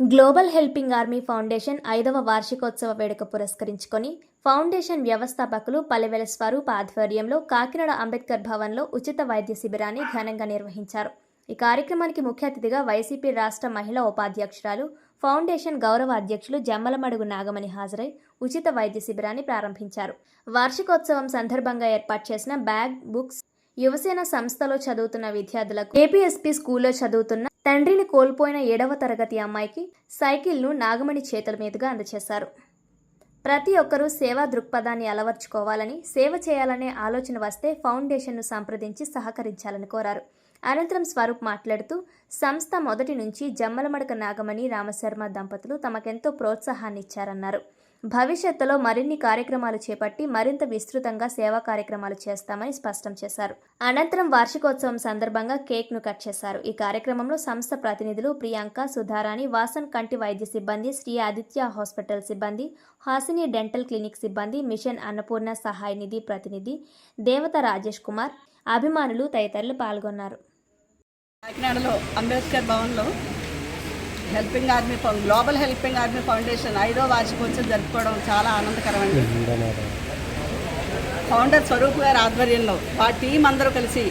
Global helping army foundation ఐదవ వార్షికోత్సవ వేడుక పురస్కరించుకొని ఫౌండేషన్ వ్యవస్థాపకులు పల్లెవెల స్వరూప్ ఆధ్వర్యంలో కాకినాడ అంబేద్కర్ భవన్లో ఉచిత వైద్య శిబిరాన్ని ఘనంగా నిర్వహించారు. ఈ కార్యక్రమానికి ముఖ్య అతిథిగా వైసీపీ రాష్ట్ర మహిళా ఉపాధ్యక్షురాలు ఫౌండేషన్ గౌరవ అధ్యక్షులు జమ్మలమడుగు నాగమణి హాజరై ఉచిత వైద్య శిబిరాన్ని ప్రారంభించారు. వార్షికోత్సవం సందర్భంగా ఏర్పాటు చేసిన బ్యాగ్ బుక్స్ యువసేన సంస్థలో చదువుతున్న విద్యార్థులకు ఏపీఎస్పీ స్కూల్లో చదువుతున్న తండ్రిని కోల్పోయిన ఏడవ తరగతి అమ్మాయికి సైకిల్ను నాగమణి చేతుల మీదుగా అందజేశారు ప్రతి ఒక్కరూ సేవా దృక్పథాన్ని అలవర్చుకోవాలని సేవ చేయాలనే ఆలోచన వస్తే ఫౌండేషన్ను సంప్రదించి సహకరించాలని కోరారు. అనంతరం స్వరూప్ మాట్లాడుతూ సంస్థ మొదటి నుంచి జమ్మలమడక నాగమణి రామశర్మ దంపతులు తమకెంతో ప్రోత్సాహాన్ని ఇచ్చారన్నారు భవిష్యత్తులో మరిన్ని కార్యక్రమాలు చేపట్టి మరింత విస్తృతంగా సేవా కార్యక్రమాలు చేస్తామని స్పష్టం చేశారు. అనంతరం వార్షికోత్సవం సందర్భంగా కేక్ను కట్ చేశారు. ఈ కార్యక్రమంలో సంస్థ ప్రతినిధులు ప్రియాంక సుధారాణి వాసన్ కంటి వైద్య సిబ్బంది శ్రీ ఆదిత్య హాస్పిటల్ సిబ్బంది హాసిని డెంటల్ క్లినిక్ సిబ్బంది మిషన్ అన్నపూర్ణ సహాయ నిధి ప్రతినిధి దేవత రాజేష్ కుమార్ అభిమానులు తదితరులు పాల్గొన్నారు. కాకినాడలో అంబేద్కర్ భవన్లో helping army found global helping army foundation ఐదో వార్షికోత్సవం జరుపుకోవడం చాలా ఆనందకరమండి. ఫౌండర్ స్వరూప్ గారి ఆధ్వర్యంలో ఆ టీం అందరూ కలిసి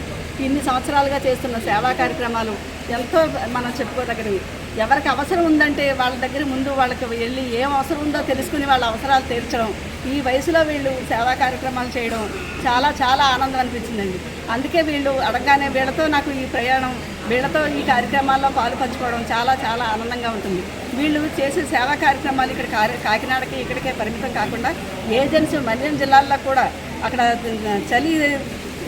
ఇన్ని సంవత్సరాలుగా చేస్తున్న సేవా కార్యక్రమాలు ఎంతో మనం చెప్పుకోదగినవి. ఎవరికి అవసరం ఉందంటే వాళ్ళ దగ్గర ముందు వాళ్ళకి వెళ్ళి ఏం అవసరం ఉందో తెలుసుకుని వాళ్ళ అవసరాలు తీర్చడం. ఈ వయసులో వీళ్ళు సేవా కార్యక్రమాలు చేయడం చాలా చాలా ఆనందం అనిపించిందండి. అందుకే వీళ్ళు అడగగానే వీళ్ళతో నాకు ఈ ప్రయాణం వీళ్ళతో ఈ కార్యక్రమాల్లో పాలు పంచుకోవడం చాలా చాలా ఆనందంగా ఉంటుంది. వీళ్ళు చేసే సేవా కార్యక్రమాలు ఇక్కడ కారి- కాకినాడకి ఇక్కడికే పరిమితం కాకుండా ఏజెన్సీ మన్యం జిల్లాల్లో కూడా అక్కడ చలి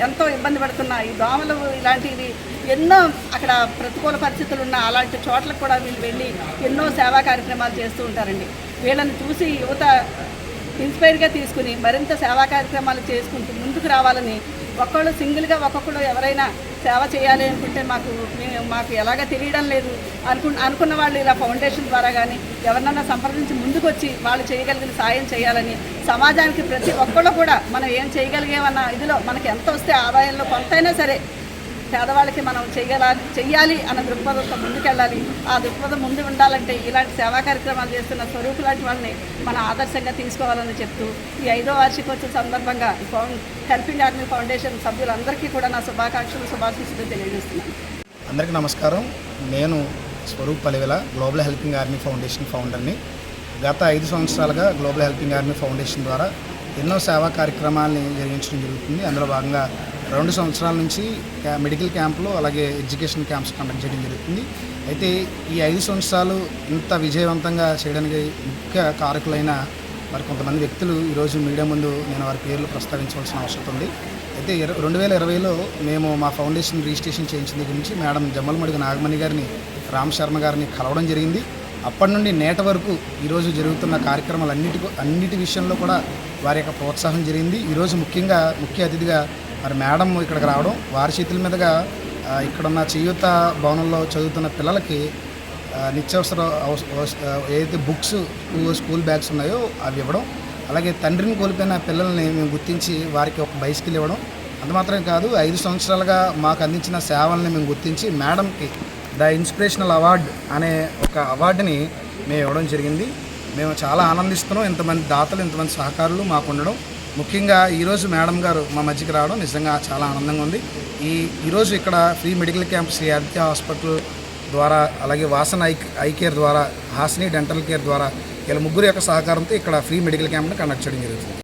ఎంతో ఇబ్బంది పడుతున్న ఈ దోమలు ఇలాంటివి ఎన్నో అక్కడ ప్రతికూల పరిస్థితులు ఉన్న అలాంటి చోట్లకు కూడా వీళ్ళు వెళ్ళి ఎన్నో సేవా కార్యక్రమాలు చేస్తూ ఉంటారండి. వీళ్ళని చూసి యువత ఇన్స్పైర్గా తీసుకుని మరింత సేవా కార్యక్రమాలు చేసుకుంటూ ముందుకు రావాలని ఒక్కళ్ళు సింగిల్గా ఒక్కొక్కడు ఎవరైనా సేవ చేయాలి అనుకుంటే మాకు మేము మాకు ఎలాగ తెలియడం లేదు. అనుకు అనుకున్న వాళ్ళు ఇలా ఫౌండేషన్ ద్వారా కానీ ఎవరినన్నా సంప్రదించి ముందుకొచ్చి వాళ్ళు చేయగలిగిన సాయం చేయాలని సమాజానికి ప్రతి ఒక్కళ్ళు కూడా మనం ఏం చేయగలిగేమన్న ఇదిలో మనకి ఎంత వస్తే ఆదాయంలో కొంతైనా సరే పేదవాళ్ళకి మనం చేయాల చెయ్యాలి అన్న దృక్పథంతో ముందుకెళ్ళాలి. ఆ దృక్పథం ముందు ఉండాలంటే ఇలాంటి సేవా కార్యక్రమాలు చేస్తున్న స్వరూపు లాంటి వాళ్ళని మన ఆదర్శంగా తీసుకోవాలని చెప్తూ ఈ ఐదో వార్షికోత్సవ సందర్భంగా ఫౌండ్ హెల్పింగ్ ఆర్మీ ఫౌండేషన్ సభ్యులందరికీ కూడా నా శుభాకాంక్షలు శుభాశీస్సులు తెలియజేస్తున్నాను. అందరికీ నమస్కారం. నేను Swaroop Palivela global helping army foundation ఫౌండర్ని. గత ఐదు సంవత్సరాలుగా గ్లోబల్ హెల్పింగ్ ఆర్మీ ఫౌండేషన్ ద్వారా ఎన్నో సేవా కార్యక్రమాలని జరిగించడం జరుగుతుంది. అందులో భాగంగా రెండు సంవత్సరాల నుంచి మెడికల్ క్యాంపులు అలాగే ఎడ్యుకేషన్ క్యాంప్స్ కండక్ట్ చేయడం జరుగుతుంది. అయితే ఈ ఐదు సంవత్సరాలు ఇంత విజయవంతంగా చేయడానికి ముఖ్య కారకులైన మరి కొంతమంది వ్యక్తులు ఈరోజు మీడియా ముందు నేను వారి పేర్లు ప్రస్తావించవలసిన అవసరం ఉంది. అయితే రెండు వేల ఇరవైలో మేము మా ఫౌండేషన్ రిజిస్ట్రేషన్ చేయించిన దగ్గర నుంచి మేడం జమ్మలమడుగు నాగమణి గారిని రామ్ శర్మ గారిని కలవడం జరిగింది. అప్పటి నుండి నేట వరకు ఈరోజు జరుగుతున్న కార్యక్రమాలు అన్నిటి అన్నిటి విషయంలో కూడా వారి యొక్క ప్రోత్సాహం జరిగింది. ఈరోజు ముఖ్యంగా ముఖ్య అతిథిగా మరి మేడం ఇక్కడికి రావడం వారి చేతుల మీదుగా ఇక్కడున్న చేయూత భవనంలో చదువుతున్న పిల్లలకి నిత్యావసర ఏదైతే బుక్స్ స్కూల్ బ్యాగ్స్ ఉన్నాయో అవి ఇవ్వడం. అలాగే తండ్రిని కోల్పోయిన పిల్లల్ని మేము గుర్తించి వారికి ఒక బైసికల్ ఇవ్వడం. అంత మాత్రమే కాదు ఐదు సంవత్సరాలుగా మాకు అందించిన సేవల్ని మేము గుర్తించి మేడంకి ద ఇన్స్పిరేషనల్ అవార్డ్ అనే ఒక అవార్డుని మేము ఇవ్వడం జరిగింది. మేము చాలా ఆనందిస్తున్నాం. ఇంతమంది దాతలు ఇంతమంది సహకారులు మాకు ఉండడం. ముఖ్యంగా ఈరోజు మేడం గారు మా మధ్యకి రావడం నిజంగా చాలా ఆనందంగా ఉంది. ఈ ఈరోజు ఇక్కడ free medical camp Shri Aditya hospital ద్వారా అలాగే వాసన ఐ ఐ కేర్ ద్వారా హాసిని డెంటల్ కేర్ ద్వారా ఇలా ముగ్గురు యొక్క సహకారంతో ఇక్కడ ఫ్రీ మెడికల్ క్యాంప్ను కండక్ట్ చేయడం జరుగుతుంది.